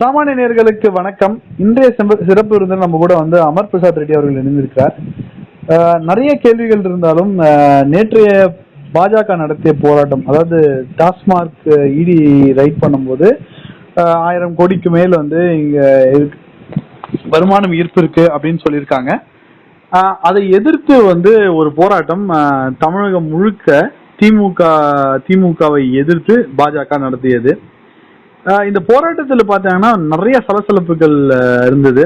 சாமானிய நேர்களுக்கு வணக்கம். இன்றைய சிறப்பு விருந்தினர் நம்ம கூட வந்து அமர் பிரசாத் ரெட்டி அவர்கள் இணைந்திருக்கிறார். நிறைய கேள்விகள் இருந்தாலும் நேற்றைய பாஜக நடத்திய போராட்டம் அதாவது டாஸ்மார்க் இடி ரைட் பண்ணும்போது ஆயிரம் கோடிக்கு மேல் வந்து இங்க வருமானம் ஈர்ப்பு இருக்கு அப்படின்னு சொல்லியிருக்காங்க. அதை எதிர்த்து வந்து ஒரு போராட்டம் தமிழகம் முழுக்க திமுக திமுகவை எதிர்த்து பாஜக நடத்தியது. இந்த போராட்டத்துல பாத்தீங்கன்னா நிறைய சலசலப்புகள் இருந்தது.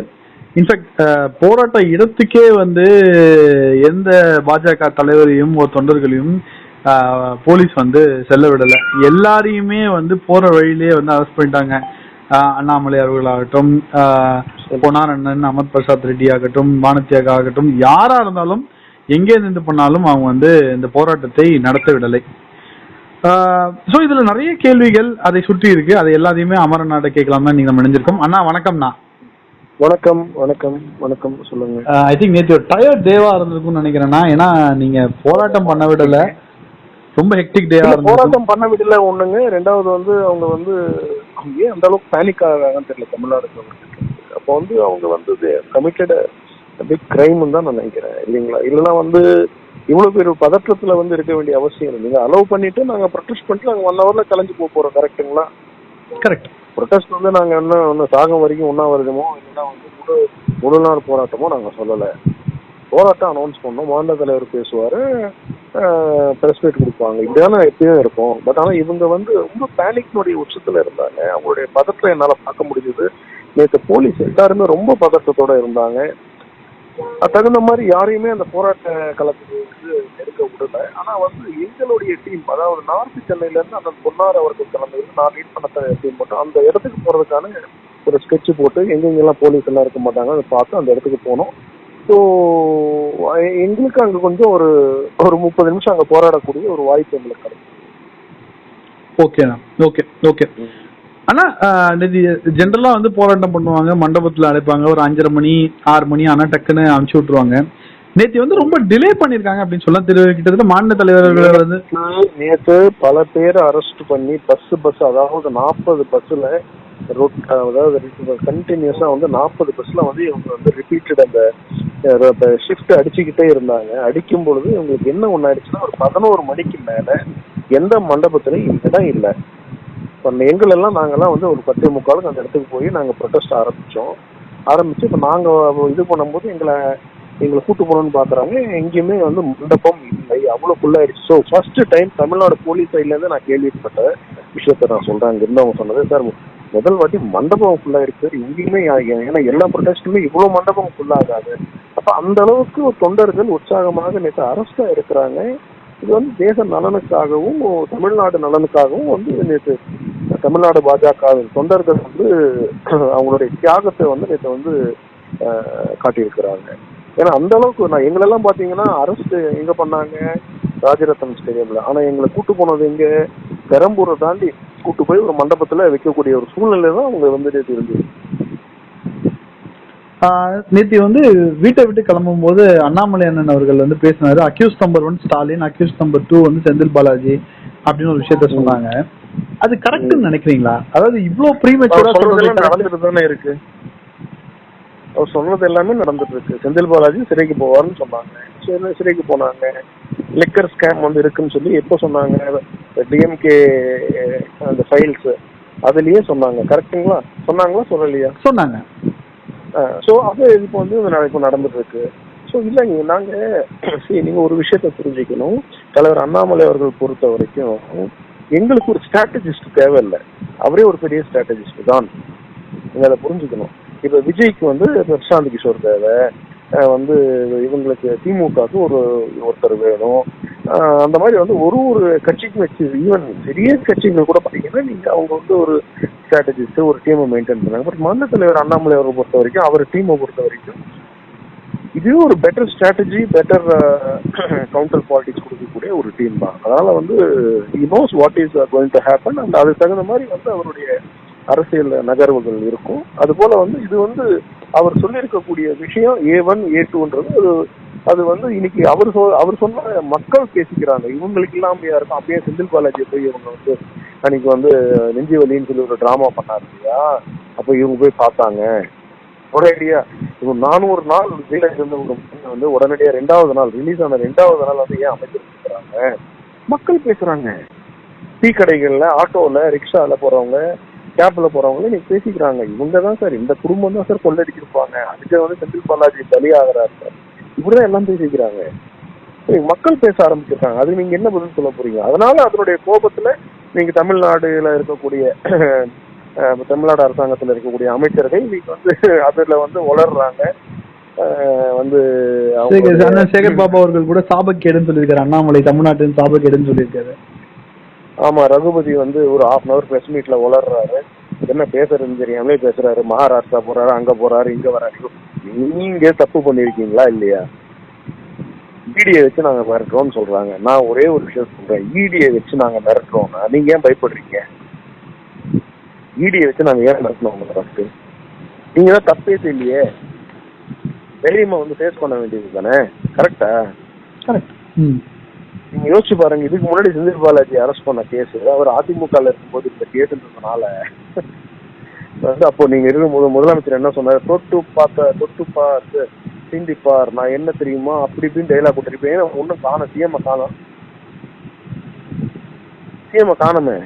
இன்ஃபேக்ட் போராட்ட இடத்துக்கே வந்து எந்த பாஜக தலைவரையும் ஒரு தொண்டர்களையும் போலீஸ் வந்து செல்ல விடல எல்லாரையுமே வந்து போற வழியிலேயே வந்து அரெஸ்ட் பண்ணிட்டாங்க. அண்ணாமலை அவர்களாகட்டும் பொன்னார் அண்ணன் அமர் பிரசாத் ரெட்டி ஆகட்டும் வானத்தியாக ஆகட்டும் யாரா இருந்தாலும் எங்கே நின்று பண்ணாலும் அவங்க வந்து இந்த போராட்டத்தை நடத்த விடலை. ஸோ இதுல நிறைய கேள்விகள் அதை சுற்றி இருக்கு. அதை எல்லாத்தையுமே அமரன் நாட்டை கேட்கலாம் நீங்க நம்ம நினைஞ்சிருக்கோம். அண்ணா வணக்கம்ண்ணா. வணக்கம் வணக்கம் வணக்கம். சொல்லுங்க. ஐ திங்க் நேற்று டயர்ட் டேவா இருந்திருக்கும்னு நினைக்கிறேன்னா ஏன்னா நீங்க போராட்டம் பண்ண விடல. ரொம்ப ஹெக்டிக் டேவா போராட்டம் பண்ண விடல ஒண்ணுங்க. ரெண்டாவது வந்து அவங்க வந்து ஏன் அந்த அளவுக்கு பேனிக் ஆகாங்கன்னு தெரியல தமிழ்நாடு. அப்போ வந்து அவங்க வந்து கமிட்டட் பிக் கிரைம் தான் நான் நினைக்கிறேன். இல்லைங்களா? இல்லைன்னா வந்து இவ்வளவு பேர் பதற்றத்துல வந்து இருக்க வேண்டிய அவசியம் இல்லை. நீங்க அலோவ் பண்ணிட்டு நாங்க ப்ரொடெஸ்ட் பண்ணிட்டு நாங்க ஒன் ஹவர்ல கலைஞ்சு போக போறோம். கரெக்ட்டுங்களா கரெக்ட் ப்ரொடெஸ்ட் வந்து நாங்க என்ன ஒன்று சாகம் வரைக்கும் உண்ணாவிரதமோ இல்லைன்னா வந்து முழு முழு நாள் போராட்டமோ நாங்க சொல்லலை. போராட்டம் அனௌன்ஸ் பண்ணோம். மாநில தலைவர் பேசுவாரு. ப்ரெஸ் மீட் கொடுப்பாங்க. இப்படிதானே எப்பயும் இருக்கும் பட் ஆனா இவங்க வந்து ரொம்ப பேனிக்னுடைய உச்சத்துல இருந்தாங்க. அவங்களுடைய பதற்றம் என்னால பார்க்க முடிஞ்சது. நேற்று போலீஸ் எல்லாருமே ரொம்ப பதற்றத்தோட இருந்தாங்க. தகுந்த மாதிரி யாரையுமே அந்த போராட்ட களத்துக்கு வந்து நெருக்க விடல. ஆனா வந்து எங்களுடைய டீம் அதாவது நார்த் சென்னையில இருந்து அந்த பொன்னார் அவர்கள் தலைமையில் நான் லீட் பண்ண டீம் மட்டும் அந்த இடத்துக்கு போறதுக்கான ஒரு ஸ்கெட்ச் போட்டு எங்கெங்கெல்லாம் போலீஸ் எல்லாம் இருக்க மாட்டாங்க அதை பார்த்து அந்த இடத்துக்கு போனோம். ஸோ எங்களுக்கு அங்க கொஞ்சம் ஒரு ஒரு முப்பது நிமிஷம் அங்க போராடக்கூடிய ஒரு வாய்ப்பு எங்களுக்கு கிடைக்கும். ஓகேண்ணா ஓகே ஓகே ஆனா ஜென்ரலா வந்து போராட்டம் பண்ணுவாங்க மண்டபத்துல அழைப்பாங்க ஒரு அஞ்சரை மணி ஆறு மணி ஆனா டக்குன்னு அனுப்பிச்சு விட்டுருவாங்க. நேத்தி வந்து ரொம்ப டிலே பண்ணிருக்காங்க அப்படின்னு சொல்ல கிட்டத்தட்ட மாநில தலைவர்கள் வந்து நேற்று பல பேரை அரெஸ்ட் பண்ணி பஸ் பஸ் அதாவது நாற்பது பஸ்ல ரொட் அதாவது கண்டினியூஸா வந்து நாற்பது பஸ்ல வந்து இவங்க வந்து ரிப்பீட்டட் அந்த ஷிஃப்ட் அடிச்சுக்கிட்டே இருந்தாங்க. அடிக்கும் பொழுது இவங்களுக்கு என்ன ஒண்ணு ஆயிடுச்சுன்னா ஒரு பதினோரு மணிக்கு மேல எந்த மண்டபத்திலையும் இடம் இல்லை. இப்போ எங்களெல்லாம் நாங்கெல்லாம் வந்து ஒரு பத்து முக்காலுக்கு அந்த இடத்துக்கு போய் நாங்கள் ப்ரொட்டஸ்ட் ஆரம்பித்தோம் ஆரம்பித்து இப்போ நாங்கள் இது பண்ணும்போது எங்களை எங்களை கூட்டு போகணும்னு பார்க்குறாங்க எங்கேயுமே வந்து மண்டபம் இல்லை. அவ்வளோ ஃபுல்லாகிடுச்சு so first time Tamil Nadu police சைட்லேருந்து நான் கேள்விப்பட்ட விஷயத்த நான் சொல்கிறேன் அங்கே இருந்தவங்க சொன்னது சார் முதல் வாட்டி மண்டபம் ஃபுல்லாக இருக்கு சார். எங்கேயுமே ஏன்னா எல்லா ப்ரொட்டஸ்ட்டுமே இவ்வளோ மண்டபம் ஃபுல்லாகாது அப்போ அந்த அளவுக்கு தொண்டர்கள் உற்சாகமாக நேற்று அரெஸ்டாக இருக்கிறாங்க. இது வந்து தேச நலனுக்காகவும் தமிழ்நாடு நலனுக்காகவும் வந்து நேற்று தமிழ்நாடு பாஜகவின் தொண்டர்கள் வந்து அவங்களுடைய தியாகத்தை வந்து நேற்று வந்து காட்டியிருக்கிறாங்க. ஏன்னா அந்த அளவுக்கு நான் எங்களெல்லாம் பார்த்தீங்கன்னா அரெஸ்ட் எங்க பண்ணாங்க? ராஜரத்னம் ஸ்டேடியம்ல. ஆனா எங்களை கூட்டு போனது எங்க? பெரம்பூரை தாண்டி கூட்டு போய் ஒரு மண்டபத்துல வைக்கக்கூடிய ஒரு சூழ்நிலை தான் அவங்க வந்து நேற்று இருந்தது. நேத்தி வந்து வீட்டை விட்டு கிளம்பும் போது அண்ணாமலை அண்ணன் அவர்கள் வந்து பேசினாரு. Accused number one Stalin accused number two வந்து செந்தில் பாலாஜி அப்படின்னு ஒரு விஷயத்த சொன்னாங்க. அது கரெக்ட்னு நினைக்கிறீங்களா? அதாவது இவ்வளவு ப்ரீமெச்சூரா நடந்துட்டு இருக்கு. அவர் சொன்னது எல்லாமே நடந்துட்டு இருக்கு. செந்தில் பாலாஜி சிறைக்கு போவார்னு சொன்னாங்க. சிறைக்கு போனாங்க. லிக்கர் ஸ்கேம் வந்து இருக்குன்னு சொல்லி எப்போ சொன்னாங்க? டிஎம்கே அந்த ஃபைல்ஸ் அதுலயே சொன்னாங்க. கரெக்ட்டுங்களா சொன்னாங்களா? சொல்லலையா? சொன்னாங்க. ஸோ அது இப்போ வந்து இப்போ நடந்துட்டு இருக்கு ஸோ இல்லைங்க நாங்க சரி நீங்க ஒரு விஷயத்த புரிஞ்சுக்கணும். தலைவர் அண்ணாமலை அவர்கள் பொறுத்த வரைக்கும் எங்களுக்கு ஒரு ஸ்ட்ராட்டஜிஸ்ட் தேவையில்லை. அவரே ஒரு பெரிய ஸ்ட்ராட்டஜிஸ்ட் தான். நீங்க அதை புரிஞ்சுக்கணும். இப்போ விஜய்க்கு வந்து பிரசாந்த் கிஷோர் தேவை. வந்து இவங்களுக்கு திமுகவுக்கு ஒரு ஒருத்தர் வேணும். அந்த மாதிரி வந்து ஒரு ஒரு கட்சிக்கும் வச்சு ஈவன் பெரிய கட்சிகள் கூட பார்த்தீங்கன்னா நீங்க அவங்க வந்து ஒரு ஸ்ட்ராட்டஜிஸ்ட் ஒரு டீமை மெயின்டைன் பண்ணாங்க பட் மாநில தலைவர் அண்ணாமலை அவரை பொறுத்த வரைக்கும் அவர் டீமை பொறுத்த வரைக்கும் இதுவே ஒரு better strategy better counter politics கொடுக்கக்கூடிய ஒரு டீம் தான். அதனால வந்து he knows what is going to happen and அதுக்கு தகுந்த மாதிரி வந்து அவருடைய அரசியல் நகர்வுகள் இருக்கும். அது போல வந்து இது வந்து அவர் சொல்லியிருக்கக்கூடிய விஷயம் ஏ ஒன் ஏ டூன்றது ஒரு அது வந்து இன்னைக்கு அவர் சொ- அவர் சொன்ன மக்கள் பேசிக்கிறாங்க. இவங்களுக்கு இல்லாமையா இருக்கும். அப்படியே செந்தில் பாலாஜி போய் இவங்க வந்து அன்னைக்கு வந்து நெஞ்சி வலின்னு சொல்லி ஒரு டிராமா பண்ணாரு இல்லையா? அப்ப இவங்க போய் பார்த்தாங்க. உடனடியா இவங்க நானூறு நாள் ஜெயில இருந்த பொண்ணு வந்து உடனடியா ரெண்டாவது நாள் ரிலீஸ் ஆன ரெண்டாவது நாள் வந்து ஏன் அமைச்சிருக்கிறாங்க? மக்கள் பேசுறாங்க. டீ கடைகள்ல ஆட்டோல ரிக்ஷால போறவங்க கேப்ல போறவங்க இன்னைக்கு பேசிக்கிறாங்க. இவங்க தான் சார் இந்த குடும்பம் தான் சார் கொள்ளடிச்சிருப்பாங்க. அதுக்கு வந்து செந்தில் பாலாஜி பலியாகிறாரு சார். இப்படிதான் எல்லாம் பேசிக்கிறாங்க மக்கள் பேச ஆரம்பிச்சிருக்காங்க. அது நீங்க என்ன பதில் சொல்ல போறீங்க? அதனால அதனுடைய கோபத்துல நீங்க தமிழ்நாடுல இருக்கக்கூடிய தமிழ்நாடு அரசாங்கத்துல இருக்கக்கூடிய அமைச்சர்கள் இன்னைக்கு வந்து அதுல வந்து உளர்றாங்க. அஹ், வந்து சேகர் பாபு அவர்கள் கூட சாபக்கேடுன்னு சொல்லியிருக்காரு. அண்ணாமலை தமிழ்நாட்டின் சாபக்கேடுன்னு சொல்லியிருக்காரு. ஆமா ரகுபதி வந்து ஒரு ஹாஃப் அன் அவர் பிரஸ் மீட்ல உளர்றாரு. என்ன பேசுறதுன்னு தெரியாமலே பேசுறாரு. மகாராஷ்டிரா போறாரு அங்க போறாரு இங்க வராரு. நீங்க தப்பு பண்ணிருக்கீங்களா இல்லையா? ஈடியை வச்சு நாங்க மிரட்டுறோம்னு சொல்றாங்க. நான் ஒரே ஒரு விஷயம் சொல்றேன். ஈடியை வச்சு நாங்க மிரட்டுறோம்னா நீங்க ஏன் பயப்படுறீங்க? ஈடியை வச்சு நாங்க ஏன் மிரட்டணும் ஃபர்ஸ்ட் நீங்க தான் தப்பே இல்லையே தைரியமா வந்து ஃபேஸ் பண்ண வேண்டியது தானே கரெக்டா கரெக்ட் நீங்க யோசிச்சு பாருங்க இதுக்கு முன்னாடி செந்தில் பாலாஜி அரெஸ்ட் பண்ண கேஸ் அவர் அதிமுகல இருக்கும்போது இந்த கேட்டுன்றதுனால வந்து அப்போ நீங்க இருக்கும்போது முதலமைச்சர் என்ன சொன்னார்? தொட்டு பார்த்த தொட்டு பார்த்து சிந்திப்பார் நான் என்ன தெரியுமா? அப்படி இப்படின்னு டைலாக் கொடுத்துருப்பேன் ஏன்னா ஒன்றும் காணும். சிஎம் காணும். சிஎம் காணுமே.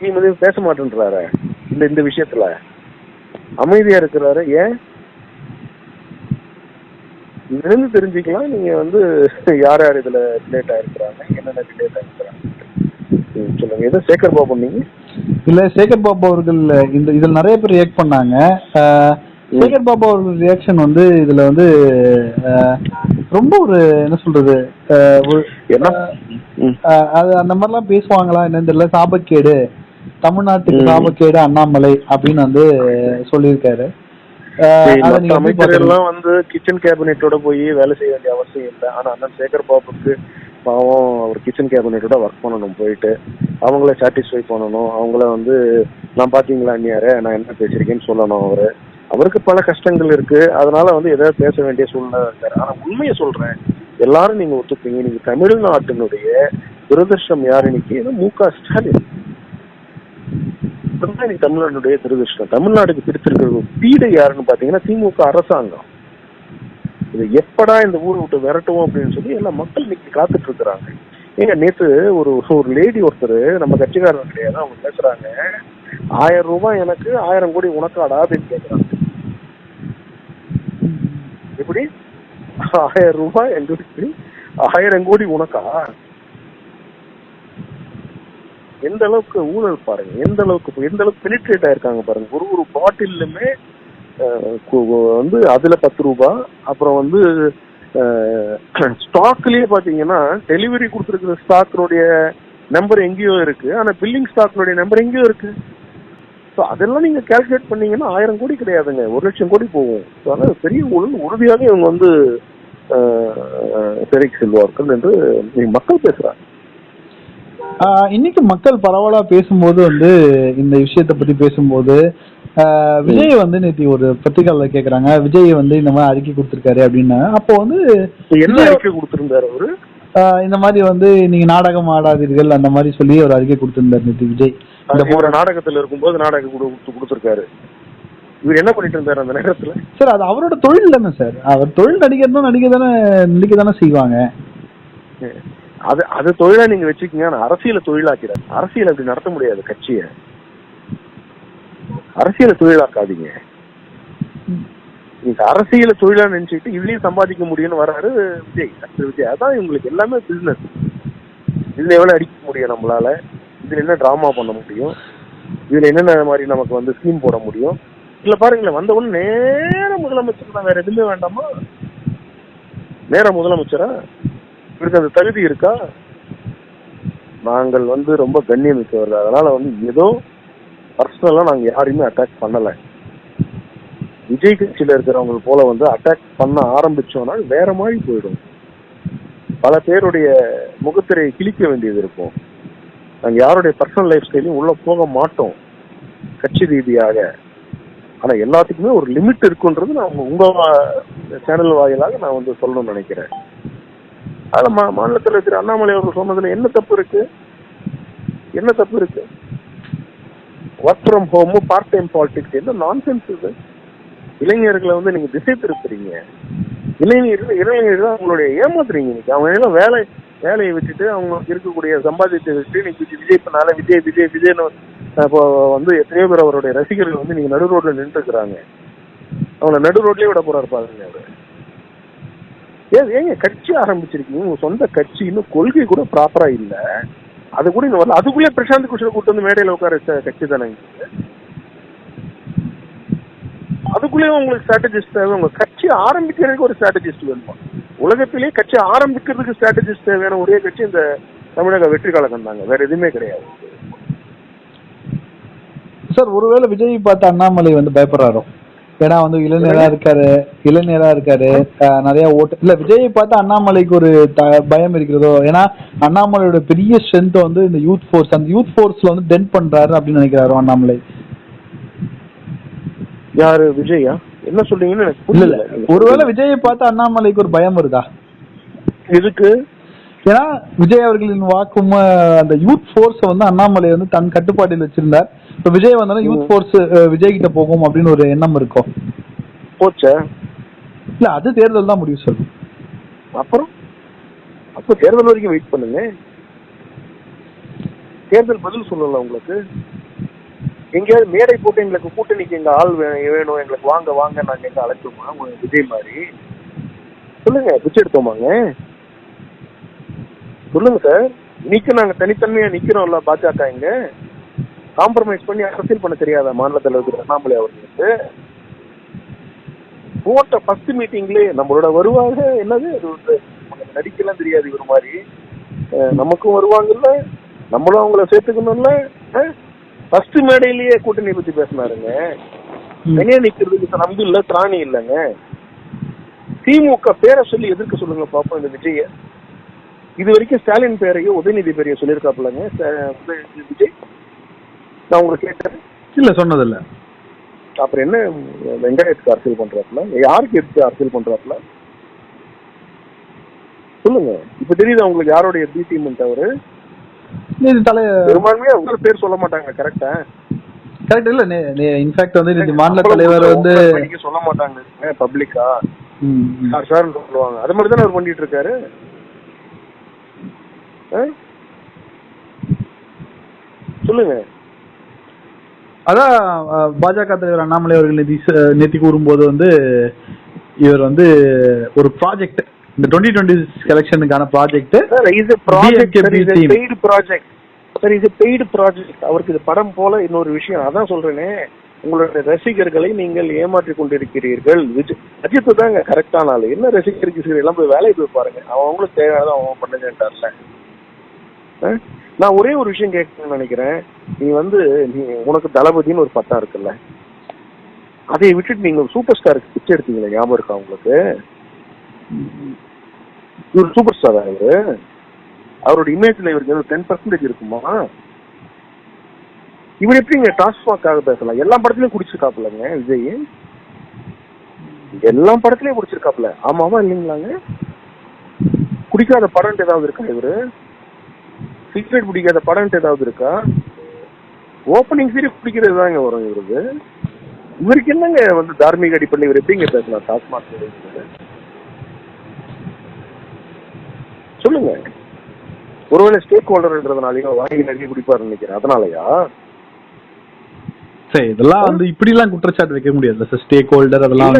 சிஎம் எதுவும் பேச மாட்டேன்றாரு. இந்த இந்த விஷயத்துல. அமைதியா இருக்கிறாரு. ஏன்? இதுல இருந்து தெரிஞ்சுக்கலாம். நீங்க வந்து யார் யார் இதுல ரிலேட் ஆயிருக்கிறாங்க? என்னென்ன ரிலேட் ஆயிருக்கிறாங்க சொல்லுங்க. எதோ சேகர் பாபு நீங்க? இல்ல சேகர் பாபு அவர்கள் இந்த இதுல நிறைய பேர் ரியாக்ட் பண்ணாங்க. சேகர் பாபு அவர்கள் ரியாக்ஷன் வந்து இதுல வந்து ரொம்ப ஒரு என்ன சொல்றது அது அந்த மாதிரிலாம் பேசுவாங்களா? என்னன்னு தெரியல. சாபக்கேடு. தமிழ்நாட்டுக்கு. சாபக்கேடு அண்ணாமலை அப்படின்னு வந்து சொல்லியிருக்காரு. அஹ், சரி, அதை மத்த நீங்க எப்படி அமைச்சர் பாக்குறீங்க? எல்லாம் வந்து கிச்சன் கேபினெட்டோட போய் வேலை செய்ய வேண்டிய அவசியம் இல்லை. ஆனா அண்ணன் சேகர் பாபுக்கு பாவம் அவர் கிச்சன் கேபினெட்டோட ஒர்க் பண்ணணும் போயிட்டு அவங்கள சாட்டிஸ்ஃபை பண்ணணும். அவங்கள வந்து நான் பாத்தீங்களா அந்நியாரே நான் என்ன பேசியிருக்கேன்னு சொல்லணும் அவரு. அவருக்கு பல கஷ்டங்கள் இருக்கு. அதனால வந்து ஏதாவது பேச வேண்டிய சூழ்நிலை இருக்காரு. ஆனா உண்மையை சொல்றேன். எல்லாரும் நீங்க ஒத்துப்பீங்க. நீங்க தமிழ்நாட்டினுடைய துரதிருஷ்டம் யாரு இன்னைக்கு? மு க ஸ்டாலின். இதுதான் இன்னைக்கு தமிழ்நாடுடைய துரதிருஷ்டம். தமிழ்நாடுக்கு பிடிச்சிருக்கிறது பீடை யாருன்னு பாத்தீங்கன்னா திமுக அரசாங்கம். இது எப்படா இந்த ஊரை விட்டு விரட்டுவோம் அப்படின்னு சொல்லி எல்லாம் மக்கள் இன்னைக்கு காத்துட்டு இருக்கிறாங்க. ஏங்க நேத்து ஒரு ஒரு லேடி ஒருத்தர் நம்ம கட்சிக்காரர் கிடையாது அவங்க பேசுறாங்க. ஆயிரம் ரூபாய் எனக்கு ஆயிரம் கோடி உனக்காடா அப்படின்னு கேக்குறாங்க. எப்படி? ஆயிரம் ரூபாய் எங்களுக்கு ஆயிரம் கோடி உனக்கா? எந்த அளவுக்கு ஊழல் பாருங்க எந்த அளவுக்கு எந்த அளவுக்கு பெனிட்ரேட் ஆயிருக்காங்க பாருங்க. ஒரு ஒரு பாட்டிலுமே வந்து அதுல பத்து ரூபாய் அப்புறம் வந்து ஸ்டாக்லயே பாத்தீங்கன்னா டெலிவரி கொடுத்துருக்கிற ஸ்டாக்னுடைய நம்பர் எங்கேயோ இருக்கு. ஆனா பில்லிங் ஸ்டாக்னுடைய நம்பர் எங்கேயோ இருக்கு. ஸோ அதெல்லாம் நீங்க கால்குலேட் பண்ணீங்கன்னா ஆயிரம் கோடி கிடையாதுங்க. ஒரு லட்சம் கோடி போகும். ஸோ அதனால பெரிய ஊழல் உறுதியாக இவங்க வந்து அஹ், சிறைக்கு செல்வார்கள் என்று மக்கள் பேசுறாங்க. இன்னைக்கு மக்கள் பரவலா பேசும்போது வந்து இந்த விஷயத்தை பத்தி பேசும்போது விஜய் வந்து நேத்தி ஒரு பத்திரிகையாளர் கேக்குறாங்க. விஜய் வந்து இந்த மாதிரி அறிக்கை கொடுத்திருக்காரு அப்படின்னு. அப்போ வந்து என்ன அறிக்கை கொடுத்திருந்தாரு அவரு? இந்த மாதிரி வந்து நீங்க நாடகம் ஆடாதீர்கள் அந்த மாதிரி சொல்லி ஒரு அறிக்கை கொடுத்திருந்தாரு நேத்தி விஜய். இந்த ஒரு நாடகத்துல இருக்கும்போது நாடகம் கொடுத்து கொடுத்துருக்காரு. இவர் என்ன பண்ணிட்டு இருந்தாரு அந்த நேரத்துல? சார் அது அவரோட தொழில் தானே சார். அவர் தொழில் நடிகர் தான் நடிக்க தானே நடிக்க தானே செய்வாங்க. அது அது தொழிலா நீங்க வச்சுக்கீங்க ஆனா அரசியல தொழிலாக்கிறார் அரசியல் அப்படி நடத்த முடியாது கட்சியை. அரசியலை தொழிலாக்காதீங்க. நீங்க அரசியல தொழிலா நினைச்சுட்டு இதுலயும் சம்பாதிக்க முடியும்னு வராரு விஜய். டாக்டர் விஜய். அதான் இவங்களுக்கு எல்லாமே பிசினஸ் இதுல எவ்வளவு அடிக்க முடியும் நம்மளால? இதுல என்ன டிராமா பண்ண முடியும்? இதுல என்னென்ன மாதிரி நமக்கு வந்து ஸ்கீம் போட முடியும்? இல்ல பாருங்களேன் வந்த உடனே நேர முதலமைச்சர் தான் வேற எதுவுமே வேண்டாமா? நேர முதலமைச்சரா? இவருக்கு அந்த தகுதி இருக்கா? நாங்கள் வந்து ரொம்ப கண்ணியமிக்கவர்கள். அதனால வந்து ஏதோ பர்சனலா நாங்க யாரையுமே அட்டாக் பண்ணல. விஜய் கட்சியில இருக்கிறவங்க போல வந்து அட்டாக் பண்ண ஆரம்பிச்சோம்னா வேற மாதிரி போயிடும். பல பேருடைய முகத்திரையை கிழிக்க வேண்டியது இருக்கும். நாங்க யாருடைய பர்சனல் லைஃப் ஸ்டைலையும் உள்ள போக மாட்டோம். கட்சி ரீதியாக. ஆனா எல்லாத்துக்குமே ஒரு லிமிட் இருக்குன்றது நான் உங்க- உங்க சேனல் வாயிலாக நான் வந்து சொல்லணும்னு நினைக்கிறேன். அதுல மா- மாநிலத்தில் திரு அண்ணாமலை அவர்கள் சொன்னதில் என்ன தப்பு இருக்கு? என்ன தப்பு இருக்கு? Work from home part time politics என்ன நான்சென்ஸ் இது? இளைஞர்களை வந்து நீங்க திசை திருப்புறீங்க. இளைஞர்கள் இளைஞர்கள் தான் ஏமாத்துறீங்க இன்னைக்கு. அவங்க எல்லாம் வேலை வேலையை விட்டுட்டு அவங்களுக்கு இருக்கக்கூடிய சம்பாதியத்தை வச்சுட்டு இன்னைக்கு விஜய் பண்ணால விஜய் விஜய் விஜய்னு இப்போ வந்து எத்தனையோ பேர் அவருடைய ரசிகர்கள் வந்து நீங்க நடு ரோட்ல நின்று இருக்கிறாங்க. அவங்கள நடு ரோட்லயே விட போறாரு பாருங்க அவர். ஏங்க கட்சி ஆரம்பிச்சிருக்கீங்க. உங்க சொந்த கட்சி இன்னும் கொள்கை கூட ப்ராப்பரா இல்ல. அது கூட இன்னும் வரல. அதுக்குள்ளே பிரசாந்த் கிஷோரை கூட்டு வந்து மேடையில உட்கார வச்ச கட்சி தானேங்க அதுக்குள்ளேயும் உங்களுக்கு ஸ்ட்ராட்டஜிஸ்ட் தேவை. உங்க கட்சி ஆரம்பிக்கிறதுக்கு ஒரு ஸ்ட்ராட்டஜிஸ்ட் வேணுமா? உலகத்திலேயே கட்சி ஆரம்பிக்கிறதுக்கு ஸ்ட்ராட்டஜிஸ்ட் தேவையான ஒரே கட்சி இந்த தமிழக வெற்றி கழகம் தாங்க. வேற எதுவுமே கிடையாது. சார் ஒருவேளை விஜய் பார்த்து அண்ணாமலை வந்து பயப்படுறாரோ? ஏன்னா வந்து இளைஞரா இருக்காரு இளைஞரா இருக்காரு. நிறைய ஓட்டு இல்ல விஜயை பார்த்து அண்ணாமலைக்கு ஒரு பயம் இருக்கிறதோ? ஏன்னா அண்ணாமலையோட பெரிய ஸ்ட்ரென்த் வந்து இந்த யூத் ஃபோர்ஸ் அந்த யூத் ஃபோர்ஸ்ல வந்து டென்ட் பண்றாரு அப்படின்னு நினைக்கிறாரோ அண்ணாமலை? யாரு விஜயா? என்ன சொல்றீங்கன்னு இல்ல இல்ல. ஒருவேளை விஜயை பார்த்து அண்ணாமலைக்கு ஒரு பயம் வருதா? எதுக்கு? ஏன்னா விஜய் அவர்களின் வாக்கும் அந்த யூத் ஃபோர்ஸ் வந்து அண்ணாமலை வந்து தன் கட்டுப்பாட்டில் வச்சிருந்தார். இப்ப விஜய் வந்தாலும் யூத் ஃபோர்ஸ் விஜய் கிட்ட போகும் அப்படின்னு ஒரு எண்ணம் இருக்கும் போச்சா. இல்ல அது தேர்தல் தான் முடிவு சொல்லும் அப்புறம்? அப்போ தேர்தல் வரைக்கும் வெயிட் பண்ணுங்க. தேர்தல் பதில் சொல்லல உங்களுக்கு. எங்கேயாவது மேடை போட்டு எங்களுக்கு கூட்டணிக்கு எங்க ஆள் வேணும் எங்களுக்கு வாங்க வாங்க நாங்க எங்க அழைச்சோமா உங்க விஜய் மாதிரி. சொல்லுங்க பிச்சை எடுத்தோமாங்க. சொல்லுங்க சார். இன்னைக்கு நாங்க. தனித்தன்மையா நிக்கிறோம்ல பாஜக இங்க. காம்ப்ரமைஸ் பண்ணி அரசியல் பண்ண தெரியாதா மாநில தலைவர் அண்ணாமலை அவர்களுக்கு போட்ட ஃபர்ஸ்ட் மீட்டிங்லயே நம்மளோட வருவாங்க என்னது? அது வந்து நடிக்கலாம் தெரியாது இவர் மாதிரி. நமக்கும் வருவாங்கல்ல நம்மளும் அவங்கள சேர்த்துக்கணும்ல. ஃபர்ஸ்ட் மேடையிலேயே கூட்டணி பத்தி பேசினாருங்க. தனியா நிக்கிறதுக்கு நம்பு இல்ல திராணி இல்லைங்க. திமுக பேரை சொல்லி எதிர்க்க சொல்லுங்க பாப்போம் இந்த விஜய. இது வரைக்கும் ஸ்டாலின் பேரையோ உதயநிதி பேரையோ சொல்லியிருக்காப்புலங்க. விஜய். நான் உங்களுக்கு கேட்டேன் இல்ல சொன்னதில்ல. அப்புறம் என்ன வெங்காயத்துக்கு அரசியல் பண்றாப்புல? யாருக்கு எடுத்து அரசியல் பண்றாப்புல? சொல்லுங்க. இப்ப தெரியுதா உங்களுக்கு யாருடைய பி டீம் அவரு? தலை பெரும்பான்மையா உங்க பேர் சொல்ல மாட்டாங்க கரெக்டா கரெக்ட் இல்ல இன்ஃபேக்ட் வந்து இந்த மாநில தலைவர் வந்து சொல்ல மாட்டாங்க பப்ளிக்கா. சார் சார் சொல்லுவாங்க. அது மாதிரி தானே அவர் பண்ணிட்டு இருக்காரு? சொல்லுங்க. அதான் பாஜக தலைவர் அண்ணாமலை அவர்கள் நேத்தி ச- நேத்தி கூறும்போது வந்து இவர் வந்து ஒரு ப்ராஜெக்ட் இந்த twenty twenty எலெக்ஷனுக்கான project sir is. Paid project sir இது பெய்டு ப்ராஜெக்ட் அவருக்கு இது படம் போல இன்னொரு விஷயம். அதான் சொல்றேனே. உங்களுடைய ரசிகர்களை நீங்கள் ஏமாற்றிக் கொண்டிருக்கிறீர்கள். விஜய் அஜித் தாங்க கரெக்டான ஆளு. என்ன ரசிகர் எல்லாம் போய் வேலையை போய் பாருங்க. அவன் அவங்களுக்கு தேவையானதை அவன் பண்ணுங்கன்ட்டார்ல ஆ? நான் ஒரே ஒரு விஷயம் கேட்கணும்னு நினைக்கிறேன். நீ வந்து நீ உனக்கு தளபதின்னு ஒரு பட்டம் இருக்குல்ல. அதை விட்டுட்டு நீங்க ஒரு சூப்பர் ஸ்டாருக்கு பிச்சை எடுத்தீங்களே ஞாபகம் இருக்கா உங்களுக்கு? இவர் சூப்பர் ஸ்டாரா அவரு அவரோட இமேஜ்ல இவருக்கு ஒரு டென் பர்சன்டேஜ் இருக்குமா? இவர் எப்படிங்க டாஸ்மாக்காக பேசலாம்? எல்லா படத்துலயும் குடிச்சிருக்காப்புலங்க விஜய். எல்லா படத்துலயும் குடிச்சிருக்காப்புல. ஆமாவா இல்லைங்களாங்க? குடிக்காத படம் ஏதாவது இருக்கா இவரு? சிகரெட் பிடிக்காத படம்ட்டு ஏதாவது இருக்கா? ஓப்பனிங் சீரி குடிக்கிறது தாங்க வரும் இவருக்கு. இவருக்கு என்னங்க வந்து தார்மீக அடிப்படையில் இவர் எப்படிங்க பேசலாம்? டாஸ்மாக் சொல்லுங்க. ஒருவேளை ஸ்டேக் ஹோல்டர்ன்றதுனாலயோ வாங்கி நிறைய குடிப்பாருன்னு நினைக்கிறேன். அதனாலயா? சரி இதெல்லாம் வந்து இப்படி எல்லாம் குற்றச்சாட்டு வைக்க முடியாது சார் ஸ்டேக் ஹோல்டர் அதெல்லாம்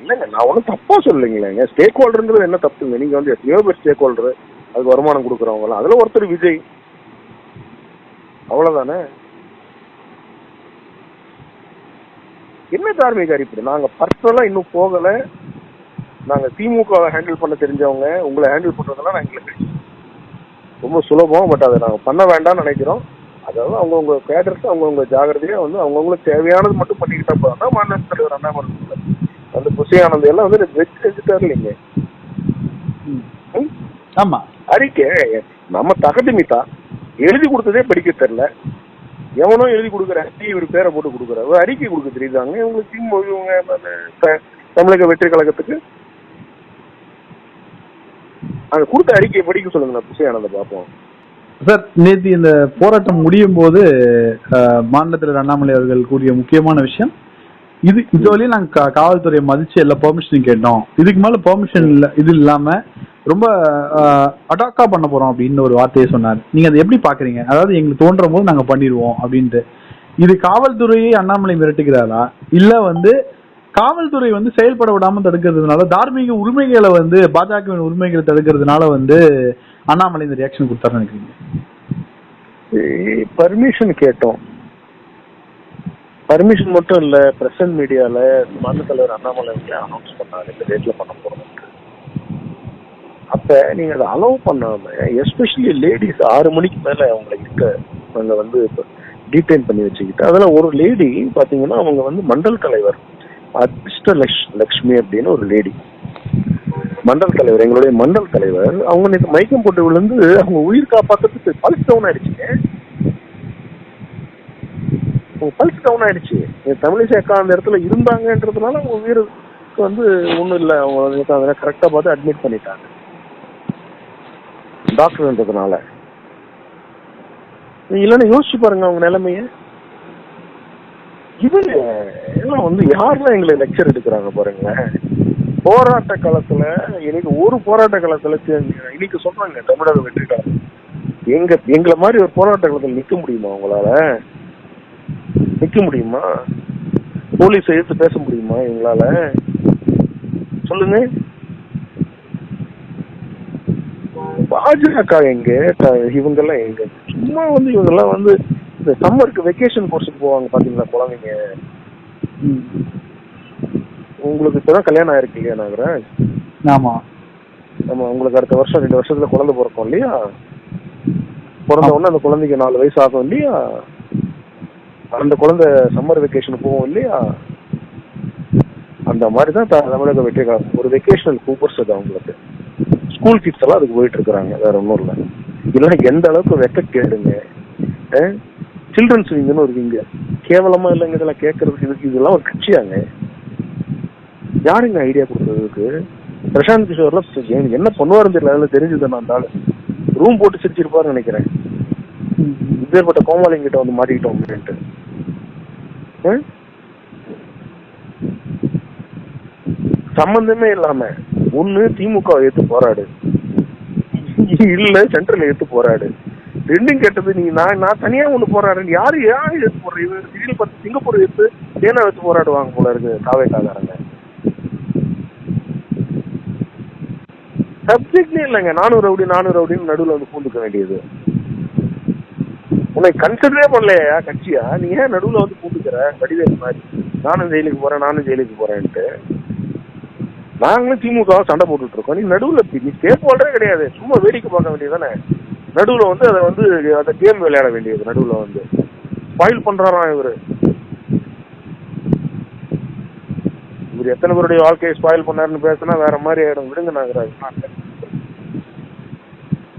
இல்லைங்க நான் ஒன்றும் தப்பா சொல்லலைங்களேங்க. ஸ்டேக் ஹோல்டர்ன்றது என்ன தப்புங்க? நீங்க வந்து எத்தனையோ பேர் ஸ்டேக் ஹோல்டர் அதுக்கு வருமானம் கொடுக்குறவங்க எல்லாம் அதுல ஒருத்தர் விஜய். அவ்வளவுதானே? என்ன தார்மீக இப்படி நாங்க பர்சனலா இன்னும் போகல. நாங்க திமுக ஹேண்டில் பண்ண தெரிஞ்சவங்க உங்களை ஹேண்டில் பண்றதெல்லாம் நான் எங்களுக்கு ரொம்ப சுலபம் பட் அதை நாங்க பண்ண வேண்டாம்னு நினைக்கிறோம். அதாவது அவங்கவுங்க கேடர்ஸ் அவங்கவுங்க ஜாகிரதையா வந்து அவங்கவுங்களுக்கு தேவையானது மட்டும் பண்ணிக்கிட்டா போதும் மாநில தலைவர் அண்ணாமலை அந்த புசி ஆனந்த் எல்லாம் வந்து வெஜ் செஞ்சுட்டாரு இல்லைங்க ம்? ஆமா. அறிக்கை. நம்ம தகதிமித்தா எழுதி கொடுத்ததே படிக்க தெரியல. எவனோ எழுதி கொடுக்குற இவர் பேரை போட்டு கொடுக்குற ஒரு அறிக்கை கொடுக்க தெரியுதாங்க? இவங்களுக்கு திமுக இவங்க தமிழக வெற்றி கழகத்துக்கு? அங்க கொடுத்த அறிக்கையை படிக்க சொல்லுங்க. நான் பார்ப்போம். சார் நேற்று இந்த போராட்டம் முடியும் போது மாநிலத்தில் அண்ணாமலை அவர்கள் கூறிய முக்கியமான விஷயம்? இது இதுவரையும் நாங்க காவல்துறையை மதிச்சு எல்லா பெர்மிஷனும் கேட்டோம். இதுக்கு மேல பெர்மிஷன் இல்ல இது இல்லாம ரொம்ப அட்டாக்கா பண்ண போறோம் அப்படின்னு ஒரு வார்த்தையை சொன்னார். நீங்க அதை எப்படி பாக்குறீங்க? அதாவது எங்களுக்கு தோன்ற போது நாங்க பண்ணிடுவோம் அப்படின்ட்டு. இது காவல்துறையை அண்ணாமலை மிரட்டுகிறாரா? இல்ல வந்து காவல்துறை வந்து செயல்பட விடாம தடுக்கிறதுனால தார்மீக உரிமைகளை வந்து பாஜகவின் உரிமைகளை தடுக்கிறதுனால வந்து அண்ணாமலை இந்த ரியாக்ஷன் கொடுத்தாரு நினைக்கிறீங்க? பர்மிஷன் கேட்டோம். பர்மிஷன் மட்டும் இல்ல பிரசன்ட் மீடியால மாநில தலைவர் அண்ணாமலை அனௌன்ஸ் பண்ணாங்க இந்த டேட்ல பண்ண போறோம் அப்ப நீங்க அதை அலோவ் பண்ணாம எஸ்பெஷலி லேடிஸ் ஆறு மணிக்கு மேல அவங்களை இருக்க அவங்க வந்து டீடைன் பண்ணி வச்சுக்கிட்டு அதுல ஒரு லேடி பாத்தீங்கன்னா அவங்க வந்து மண்டல் தலைவர் அதிர்ஷ்ட லக்ஷ் லக்ஷ்மி அப்படின்னு ஒரு லேடி மண்டல் தலைவர் எங்களுடைய மண்டல் தலைவர் அவங்க நேற்று மயக்கம் போட்டு விழுந்து அவங்க உயிர் காப்பாத்துறதுக்கு பல்ஸ் டவுன் ஆயிடுச்சுங்க. அவங்க பல்ஸ் டவுன் ஆயிடுச்சு. தமிழிசை அக்கா அந்த இடத்துல இருந்தாங்கன்றதுனால அவங்க உயிருக்கு வந்து ஒன்றும் இல்லை. அவங்க அதை கரெக்டாக பார்த்து அட்மிட் பண்ணிட்டாங்க. டாக்டர்ன்றதுனால இல்லைன்னா யோசிச்சு பாருங்க அவங்க நிலைமைய. இவங்க எல்லாம் வந்து யாரெல்லாம் எங்களை லெக்சர் எடுக்கிறாங்க பாருங்களேன். போராட்ட காலத்துல இன்னைக்கு ஒரு போராட்ட காலத்துல இன்னைக்கு சொல்றாங்க தமிழக வெற்றி காலம் எங்க எங்களை மாதிரி ஒரு போராட்ட காலத்துல நிக்க முடியுமா உங்களால? நிக்க முடியுமா? போலீஸ் எடுத்து பேச முடியுமா எங்களால? சொல்லுங்க. பாஜக எங்க? த- இவங்கெல்லாம் எங்க? சும்மா வந்து இவங்கெல்லாம் வந்து இந்த சம்மருக்கு வெக்கேஷன் கோர்ஸுக்கு போவாங்க பாத்தீங்களா குழந்தைங்க? உங்களுக்கு இப்பதான் கல்யாணம் ஆயிருக்கு இல்லையா நாகராஜ்? ஆமா. நம்ம உங்களுக்கு அடுத்த வருஷம் ரெண்டு வருஷத்துல குழந்தை பிறக்கும் இல்லையா? பிறந்த உடனே அந்த குழந்தைக்கு நாலு வயசு ஆகும் இல்லையா? அந்த குழந்தை சம்மர் வெக்கேஷன் போகும் இல்லையா? அந்த மாதிரி தான் தமிழக வெற்றி காலம் ஒரு வெக்கேஷனல் கூப்பர்ஸ் அது அவங்களுக்கு. ஸ்கூல் கிட்ஸ் எல்லாம் அதுக்கு போயிட்டு இருக்கிறாங்க வேற ஒன்றும் இல்லை. இல்லைன்னா எந்த அளவுக்கு வெக்க கேடுங்க சில்ட்ரன்ஸ் விங்குன்னு ஒரு விங்க கேவலமா இல்லைங்க இதெல்லாம் கேட்கறதுக்கு இதுக்கு இதெல்லாம் ஒரு கட்சியாங்க. யாருங்க ஐடியா கொடுத்ததுக்கு பிரசாந்த் கிஷோர்லாம் எனக்கு என்ன பண்ணுவாருன்னு தெரியல அதில் தெரிஞ்சது நான் அந்த ரூம் போட்டு சிரிச்சிருப்பாருன்னு நினைக்கிறேன். இப்பேற்பட்ட கோமாளிங்க கிட்ட வந்து மாட்டிக்கிட்டோம் அப்படின்ட்டு? சம்பந்தமே இல்லாம ஒண்ணு திமுக எடுத்து போராடு. இல்ல சென்ட்ரல் எடுத்து போராடு. ரெண்டும் கேட்டது நீ நான் நான் தனியா ஒண்ணு போராடுறேன். யாரு யாரு எடுத்து போடுற இவன் திடீர்னு பார்த்து சிங்கப்பூர் எடுத்து ஏன்னா வச்சு போராடுவாங்க போல இருக்கு காவேக்காரங்க சப்ஜெக்டே இல்லைங்க. நானூறு ரவுடி நானூறு ரவுடின்னு நடுவில் வந்து பூந்துக்க வேண்டியது. உன்னை கன்சிடரே பண்ணலையா கட்சியா? நீ ஏன் நடுவுல வந்து பூந்துக்கிற வடிவேல் மாதிரி. நானும் ஜெயிலுக்கு போறேன் நானும் ஜெயிலுக்கு போறேன்ட்டு. நாங்களும் திமுக சண்டை போட்டுட்டு இருக்கோம். நீ நடுவுல நீ ஸ்டேட் ஹோல்டரே கிடையாது. சும்மா வேடிக்கை பார்க்க வேண்டியதுதானே? நடுவுல வந்து அதை வந்து அந்த கேம் விளையாட வேண்டியது நடுவுல வந்து. ஸ்பாயில் பண்றாராம் இவரு? இவர் எத்தனை பேருடைய வாழ்க்கையை ஸ்பாயில் பண்ணாருன்னு பேசினா வேற மாதிரி ஆயிடும். விடுங்க நாகராஜ்.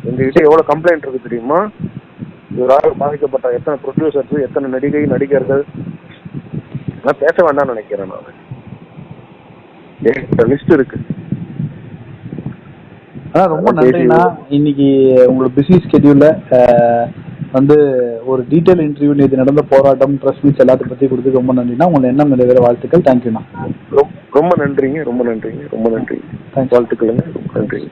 எங்ககிட்ட எவ்வளவு கம்ப்ளைண்ட் இருக்கு தெரியுமா? இவரால் பாதிக்கப்பட்ட எத்தனை ப்ரொடியூசர்ஸ் எத்தனை நடிகை நடிகர்கள்? நான் பேச வேண்டாம்னு நினைக்கிறேன் நான். என்கிட்ட லிஸ்ட் இருக்கு. அதான் ரொம்ப நன்றிண்ணா. இன்னைக்கு உங்களோட பிஸி ஸ்கெடியூல்ல வந்து ஒரு டீட்டெயில் இன்டர்வியூ நேற்று நடந்த போராட்டம் ப்ரெஸ் மீட்ஸ் எல்லாத்தையும் பத்தி கொடுத்து ரொம்ப நன்றிண்ணா. உங்களை எண்ணம் நிறைவேற வாழ்த்துக்கள். தேங்க்யூண்ணா ரொம்ப- நன்றிங்க ரொம்ப நன்றிங்க ரொம்ப நன்றி Thanks. வாழ்த்துக்களுங்க ரொம்ப நன்றிங்க.